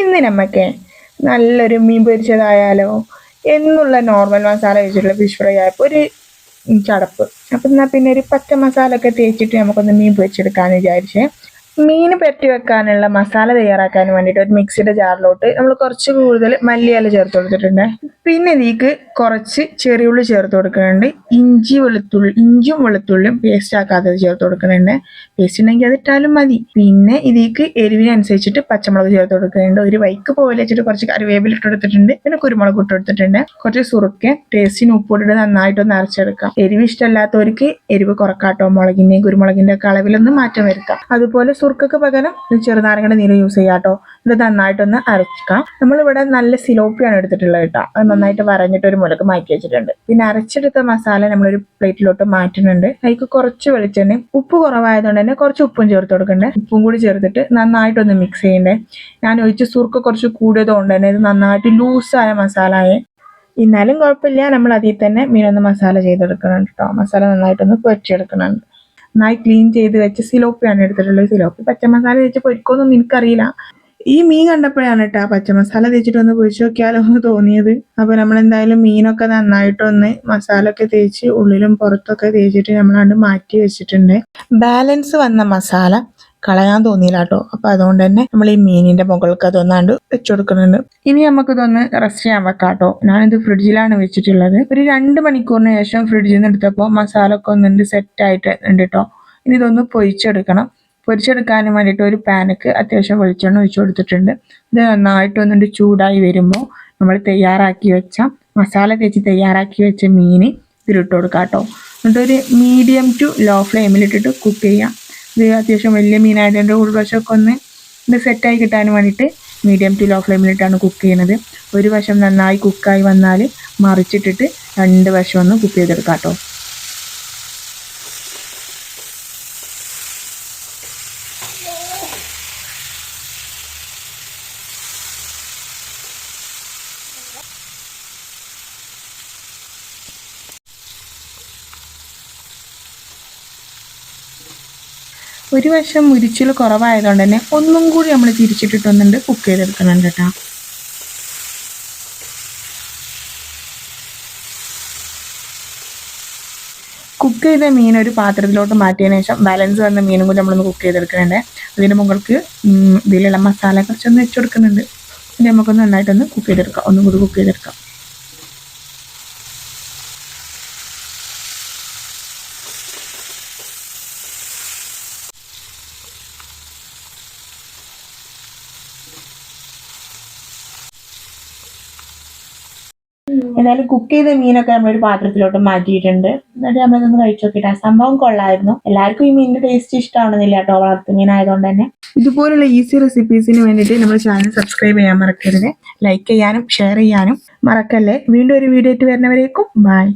ഇന്ന് നമുക്ക് നല്ലൊരു മീൻ പൊരിച്ചതായാലോ എന്നുള്ള നോർമൽ മസാല വെച്ചിട്ടുള്ള ഫിഷ് ഫ്രൈ ആയപ്പോൾ ഒരു ചടപ്പ്. അപ്പം എന്നാൽ പിന്നെ ഒരു പച്ച മസാല ഒക്കെ തേച്ചിട്ട് നമുക്കൊന്ന് മീൻ പൊരിച്ചെടുക്കാമെന്ന് വിചാരിച്ചേ. മീൻ പെരട്ടി വെക്കാനുള്ള മസാല തയ്യാറാക്കാൻ വേണ്ടിയിട്ട് ഒരു മിക്സിയുടെ ജാറിലോട്ട് നമ്മൾ കുറച്ച് കൂടുതൽ മല്ലിയില ചേർത്ത് കൊടുത്തിട്ടുണ്ട്. പിന്നെ ഇതിലേക്ക് കുറച്ച് ചെറിയുള്ളി ചേർത്ത് കൊടുക്കുന്നുണ്ട്. ഇഞ്ചി വെളുത്തുള്ളി ഇഞ്ചും വെളുത്തുള്ളിയും പേസ്റ്റ് ആക്കാത്തത് ചേർത്ത് കൊടുക്കുന്നുണ്ട്. പേസ്റ്റ് ഉണ്ടെങ്കിൽ അത് ഇട്ടാലും മതി. പിന്നെ ഇതിലേക്ക് എരിവിനനുസരിച്ചിട്ട് പച്ചമുളക് ചേർത്ത് കൊടുക്കുന്നുണ്ട്. ഒരു വൈക്ക് പോലെ വെച്ചിട്ട് കുറച്ച് കറിവേപ്പില ഇട്ട് കൊടുത്തിട്ടുണ്ട്. പിന്നെ കുരുമുളക് ഇട്ട് കൊടുത്തിട്ടുണ്ട്. കുറച്ച് സുറുക്ക ടേസ്റ്റിന് ഉപ്പിട്ടിട്ട് നന്നായിട്ടൊന്ന് അരച്ചെടുക്കാം. എരിവ് ഇഷ്ടമല്ലാത്തവർക്ക് എരിവ് കുറക്കാട്ടോ. മുളകിന്റെയും കുരുമുളകിന്റെ ഒക്കെ അളവിലൊന്ന് മാറ്റം വരുത്താം. അതുപോലെ സുറുക്കൊക്കെ പകരം ചെറുനാരങ്ങയുടെ നീര് യൂസ് ചെയ്യാട്ടോ. ഇത് നന്നായിട്ടൊന്ന് അരക്കാം. നമ്മളിവിടെ നല്ല സിലോപ്പിയാണ് എടുത്തിട്ടുള്ളത് കേട്ടോ. അത് നന്നായിട്ട് വരഞ്ഞിട്ട് ഒരു മുലക്ക് മാറ്റി വെച്ചിട്ടുണ്ട്. പിന്നെ അരച്ചെടുത്ത മസാല നമ്മളൊരു പ്ലേറ്റിലോട്ട് മാറ്റുന്നുണ്ട്. അതിക്ക് കുറച്ച് വെളിച്ചെണ്ണയും ഉപ്പ് കുറവായതുകൊണ്ട് തന്നെ കുറച്ച് ഉപ്പും ചേർത്ത് കൊടുക്കണ്ടേ. ഉപ്പും കൂടി ചേർത്തിട്ട് നന്നായിട്ടൊന്ന് മിക്സ് ചെയ്യണ്ടേ. ഞാൻ ഒഴിച്ച് സുർക്ക് കുറച്ച് കൂടിയതുകൊണ്ട് തന്നെ ഇത് നന്നായിട്ട് ലൂസായ മസാലയെ എന്നാലും കുഴപ്പമില്ല. നമ്മൾ അതിൽ തന്നെ മീനൊന്ന് മസാല ചെയ്തെടുക്കുന്നുണ്ട് കേട്ടോ. മസാല നന്നായിട്ടൊന്ന് പൊരിച്ചെടുക്കുന്നുണ്ട്. നന്നായി ക്ലീൻ ചെയ്ത് വെച്ച് സിലോപ്പിയാണ് എടുത്തിട്ടുള്ളത്. സിലോപ്പി പച്ചമസാല വെച്ച് പൊരിക്കുമെന്നൊന്നും എനിക്കറിയില്ല. ഈ മീൻ കണ്ടപ്പോഴാണ് കേട്ടോ പച്ചമസാല തേച്ചിട്ട് ഒന്ന് പൊരിച്ചു നോക്കിയാലോ എന്ന് തോന്നിയത്. അപ്പൊ നമ്മൾ എന്തായാലും മീനൊക്കെ നന്നായിട്ടൊന്ന് മസാല ഒക്കെ തേച്ച് ഉള്ളിലും പുറത്തൊക്കെ തേച്ചിട്ട് നമ്മളാണ്ട് മാറ്റി വെച്ചിട്ടുണ്ട്. ബാലൻസ് വന്ന മസാല കളയാൻ തോന്നിയില്ല കേട്ടോ അപ്പൊ അതുകൊണ്ട് തന്നെ നമ്മൾ ഈ മീനിന്റെ മുകൾക്ക് അതൊന്നാണ്ട് വെച്ചു കൊടുക്കുന്നുണ്ട് ഇനി നമുക്ക് ഇതൊന്ന് റെസ്റ്റ് ചെയ്യാൻ വെക്കാം കേട്ടോ ഞാനിത് ഫ്രിഡ്ജിലാണ് വെച്ചിട്ടുള്ളത്. ഒരു രണ്ട് മണിക്കൂറിന് ശേഷം ഫ്രിഡ്ജിൽ നിന്ന് എടുത്തപ്പോൾ മസാല ഒക്കെ ഒന്നുണ്ട് സെറ്റ് ആയിട്ട് ഉണ്ട് കേട്ടോ ഇനി ഇതൊന്ന് പൊരിച്ചെടുക്കണം. പൊരിച്ചെടുക്കാനും വേണ്ടിയിട്ട് ഒരു പാനക്ക് അത്യാവശ്യം വെളിച്ചെണ്ണ ഒഴിച്ചു കൊടുത്തിട്ടുണ്ട്. ഇത് നന്നായിട്ട് ഒന്നുണ്ട് ചൂടായി വരുമ്പോൾ നമ്മൾ തയ്യാറാക്കി വെച്ച മസാല തേച്ച് തയ്യാറാക്കി വെച്ച മീൻ ഇതിലിട്ട് കൊടുക്കാം കേട്ടോ. എന്നിട്ട് ഒരു മീഡിയം ടു ലോ ഫ്ലെയിമിലിട്ടിട്ട് കുക്ക് ചെയ്യാം. ഇത് അത്യാവശ്യം വലിയ മീനായതിന്റെ ഉൾവശമൊക്കെ ഒന്ന് ഇത് സെറ്റായി കിട്ടാൻ വേണ്ടിയിട്ട് മീഡിയം ടു ലോ ഫ്ലെയിമിലിട്ടാണ് കുക്ക് ചെയ്യുന്നത്. ഒരു വശം നന്നായി കുക്കായി വന്നാൽ മറിച്ചിട്ടിട്ട് രണ്ട് വശം ഒന്ന് കുക്ക് ചെയ്തെടുക്കാം കേട്ടോ. ഒരു വശം മുരിച്ചിൽ കുറവായതുകൊണ്ട് തന്നെ ഒന്നും കൂടി നമ്മൾ തിരിച്ചിട്ടിട്ടൊന്നുണ്ട് കുക്ക് ചെയ്തെടുക്കുന്നുണ്ട് കേട്ടോ. കുക്ക് ചെയ്ത മീൻ ഒരു പാത്രത്തിലോട്ട് മാറ്റിയതിന് ശേഷം ബാലൻസ് വന്ന മീനും കൂടി നമ്മളൊന്ന് കുക്ക് ചെയ്തെടുക്കുന്നുണ്ട്. അതിന് മുകൾക്ക് ഇതിലുള്ള മസാല കുറച്ചൊന്ന് വെച്ച് കൊടുക്കുന്നുണ്ട്. ഇത് നമുക്കൊന്ന് നന്നായിട്ടൊന്ന് കുക്ക് ചെയ്തെടുക്കാം. ഒന്നും കൂടി കുക്ക് ചെയ്തെടുക്കാം. എന്നാലും കുക്ക് ചെയ്ത മീനൊക്കെ നമ്മളൊരു പാത്രത്തിലോട്ട് മാറ്റിയിട്ടുണ്ട്. എന്നിട്ട് നമ്മളിതൊന്ന് കഴിച്ചു നോക്കിയിട്ട് സംഭവം കൊള്ളായിരുന്നു. എല്ലാവർക്കും ഈ മീനിന്റെ ടേസ്റ്റ് ഇഷ്ടമാണെന്നില്ല കേട്ടോ വളർത്തു മീൻ ആയതുകൊണ്ട് തന്നെ. ഇതുപോലുള്ള ഈസി റെസിപ്പീസിന് വേണ്ടിയിട്ട് നമ്മുടെ ചാനൽ സബ്സ്ക്രൈബ് ചെയ്യാൻ മറക്കരുത്. ലൈക്ക് ചെയ്യാനും ഷെയർ ചെയ്യാനും മറക്കല്ലേ? വീണ്ടും ഒരു വീഡിയോ ആയിട്ട് വരുന്നവരേക്കും ബൈ